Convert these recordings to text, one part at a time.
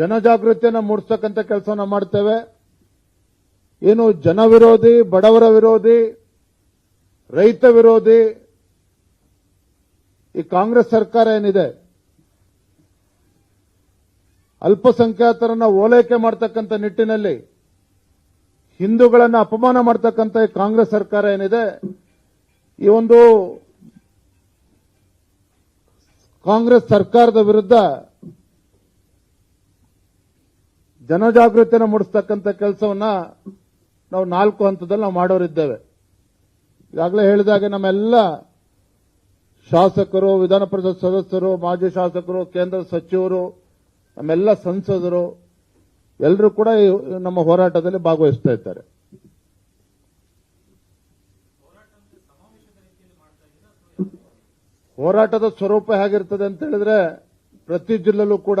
ಜನಜಾಗೃತಿಯನ್ನು ಮೂಡಿಸ್ತಕ್ಕಂಥ ಕೆಲಸವನ್ನ ಮಾಡ್ತೇವೆ. ಏನು ಜನ ವಿರೋಧಿ, ಬಡವರ ವಿರೋಧಿ, ರೈತ ವಿರೋಧಿ, ಈ ಕಾಂಗ್ರೆಸ್ ಸರ್ಕಾರ ಏನಿದೆ? ಅಲ್ಪಸಂಖ್ಯಾತರನ್ನ ಓಲೈಕೆ ಮಾಡ್ತಕ್ಕಂಥ ನಿಟ್ಟಿನಲ್ಲಿ ಹಿಂದೂಗಳನ್ನ ಅಪಮಾನ ಮಾಡ್ತಕ್ಕಂಥ ಈ ಕಾಂಗ್ರೆಸ್ ಸರ್ಕಾರ ಏನಿದೆ? ಈ ಒಂದು ಕಾಂಗ್ರೆಸ್ ಸರ್ಕಾರದ ವಿರುದ್ಧ ಜನಜಾಗೃತಿಯನ್ನು ಮೂಡಿಸ್ತಕ್ಕಂಥ ಕೆಲಸವನ್ನ ನಾವು ನಾಲ್ಕು ಹಂತದಲ್ಲಿ ನಾವು ಮಾಡೋರಿದ್ದೇವೆ. ಈಗಾಗಲೇ ಹೇಳಿದಾಗೆ ನಮ್ಮೆಲ್ಲ ಶಾಸಕರು, ವಿಧಾನ ಪರಿಷತ್ ಸದಸ್ಯರು, ಮಾಜಿ ಶಾಸಕರು, ಕೇಂದ್ರ ಸಚಿವರು, ನಮ್ಮೆಲ್ಲ ಸಂಸದರು, ಎಲ್ಲರೂ ಕೂಡ ನಮ್ಮ ಹೋರಾಟದಲ್ಲಿ ಭಾಗವಹಿಸ್ತಾ ಇದ್ದಾರೆ. ಹೋರಾಟದ ಸ್ವರೂಪ ಹೇಗಿರ್ತದೆ ಅಂತ ಹೇಳಿದ್ರೆ ಪ್ರತಿ ಜಿಲ್ಲೆಲ್ಲೂ ಕೂಡ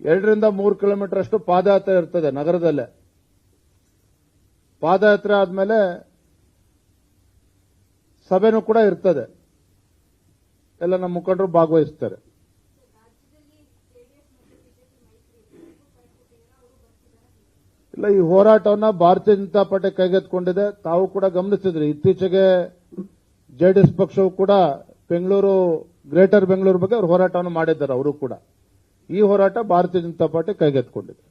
ಎರಡರಿಂದ ಮೂರು ಕಿಲೋಮೀಟರ್ ಅಷ್ಟು ಪಾದಯಾತ್ರೆ ಇರ್ತದೆ ನಗರದಲ್ಲೇ. ಪಾದಯಾತ್ರೆ ಆದ್ಮೇಲೆ ಸಭೆನೂ ಕೂಡ ಇರ್ತದೆ. ಎಲ್ಲ ನಮ್ಮ ಮುಖಂಡರು ಭಾಗವಹಿಸ್ತಾರೆ. ಇಲ್ಲ, ಈ ಹೋರಾಟವನ್ನ ಭಾರತೀಯ ಜನತಾ ಪಾರ್ಟಿ ಕೈಗೆತ್ತಿಕೊಂಡಿದೆ. ತಾವು ಕೂಡ ಗಮನಿಸಿದ್ರಿ, ಇತ್ತೀಚೆಗೆ ಜೆಡಿಎಸ್ ಪಕ್ಷವು ಕೂಡ ಬೆಂಗಳೂರು, ಗ್ರೇಟರ್ ಬೆಂಗಳೂರು ಬಗ್ಗೆ ಅವರು ಹೋರಾಟವನ್ನು ಮಾಡಿದ್ದಾರೆ, ಅವರು ಕೂಡ. ಈ ಹೋರಾಟ ಭಾರತೀಯ ಜನತಾ ಪಾರ್ಟಿ ಕೈಗೆತ್ತಿಕೊಂಡಿದೆ.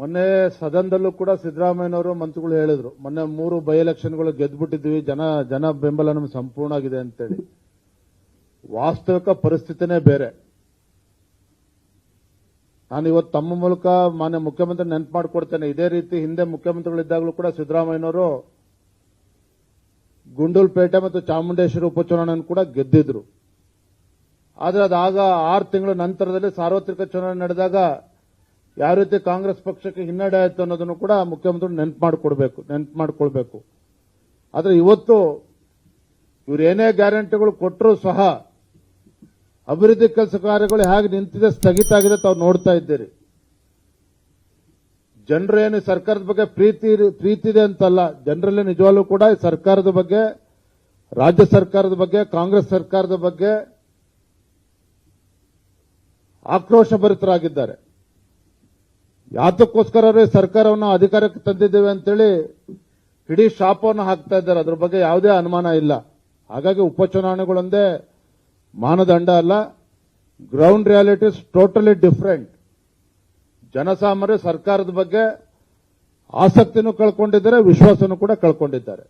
ಮೊನ್ನೆ ಸದನದಲ್ಲೂ ಕೂಡ ಸಿದ್ದರಾಮಯ್ಯನವರು ಮಂತ್ರಿಗಳು ಹೇಳಿದ್ರು ಮೊನ್ನೆ ಮೂರು ಬೈ ಎಲೆಕ್ಷನ್ಗಳು ಗೆದ್ಬಿಟ್ಟಿದ್ವಿ ಜನ ಜನ ಬೆಂಬಲ ನಮ್ಗೆ ಸಂಪೂರ್ಣ ಆಗಿದೆ ಅಂತೇಳಿ. ವಾಸ್ತವಿಕ ಪರಿಸ್ಥಿತಿನೇ ಬೇರೆ. ನಾನು ಇವತ್ತು ತಮ್ಮ ಮೂಲಕ ಮಾನ್ಯ ಮುಖ್ಯಮಂತ್ರಿ ನೆನಪು ಮಾಡಿಕೊಡ್ತೇನೆ. ಇದೇ ರೀತಿ ಹಿಂದೆ ಮುಖ್ಯಮಂತ್ರಿಗಳಿದ್ದಾಗಲೂ ಕೂಡ ಸಿದ್ದರಾಮಯ್ಯನವರು ಗುಂಡೂಲ್ಪೇಟೆ ಮತ್ತು ಚಾಮುಂಡೇಶ್ವರಿ ಉಪಚುನಾವಣೆಯನ್ನು ಕೂಡ ಗೆದ್ದಿದ್ರು. ಆದರೆ ಅದಾಗ ಆರು ತಿಂಗಳ ನಂತರದಲ್ಲಿ ಸಾರ್ವತ್ರಿಕ ಚುನಾವಣೆ ನಡೆದಾಗ ಯಾವ ರೀತಿ ಕಾಂಗ್ರೆಸ್ ಪಕ್ಷಕ್ಕೆ ಹಿನ್ನಡೆ ಆಯಿತು ಅನ್ನೋದನ್ನು ಕೂಡ ಮುಖ್ಯಮಂತ್ರಿ ನೆನಪು ಮಾಡಿಕೊಡ್ಬೇಕು, ನೆನಪು ಮಾಡಿಕೊಳ್ಬೇಕು. ಆದರೆ ಇವತ್ತು ಇವರೇನೇ ಗ್ಯಾರಂಟಿಗಳು ಕೊಟ್ಟರೂ ಸಹ ಅಭಿವೃದ್ಧಿ ಕೆಲಸ ಕಾರ್ಯಗಳು ಹೇಗೆ ನಿಂತಿದೆ, ಸ್ಥಗಿತ ಆಗಿದೆ ತಾವು ನೋಡ್ತಾ ಇದ್ದೀರಿ. ಜನರೇನು ಸರ್ಕಾರದ ಬಗ್ಗೆ ಪ್ರೀತಿ ಪ್ರೀತಿ ಇದೆ ಅಂತಲ್ಲ, ಜನರಲ್ಲಿ ನಿಜವಾಗ್ಲೂ ಕೂಡ ಸರ್ಕಾರದ ಬಗ್ಗೆ, ರಾಜ್ಯ ಸರ್ಕಾರದ ಬಗ್ಗೆ, ಕಾಂಗ್ರೆಸ್ ಸರ್ಕಾರದ ಬಗ್ಗೆ ಆಕ್ರೋಶ ಭರಿತರಾಗಿದ್ದಾರೆ. ಯಾತಕ್ಕೋಸ್ಕರ ಸರ್ಕಾರವನ್ನು ಅಧಿಕಾರಕ್ಕೆ ತಂದಿದ್ದೇವೆ ಅಂತೇಳಿ ಇಡೀ ಶಾಪವನ್ನು ಹಾಕ್ತಾ ಇದ್ದಾರೆ. ಅದ್ರ ಬಗ್ಗೆ ಯಾವುದೇ ಅನುಮಾನ ಇಲ್ಲ. ಹಾಗಾಗಿ ಉಪಚುನಾವಣೆಗಳೊಂದೇ ಮಾನದಂಡ ಅಲ್ಲ ಗ್ರೌಂಡ್ ರಿಯಾಲಿಟೀಸ್ ಟೋಟಲಿ ಡಿಫರೆಂಟ್ ಜನಸಾಮಾನ್ಯ ಸರ್ಕಾರದ ಬಗ್ಗೆ ಆಸಕ್ತಿನೂ ಕಳ್ಕೊಂಡಿದ್ದಾರೆ ವಿಶ್ವಾಸನೂ ಕೂಡ ಕಳ್ಕೊಂಡಿದ್ದಾರೆ.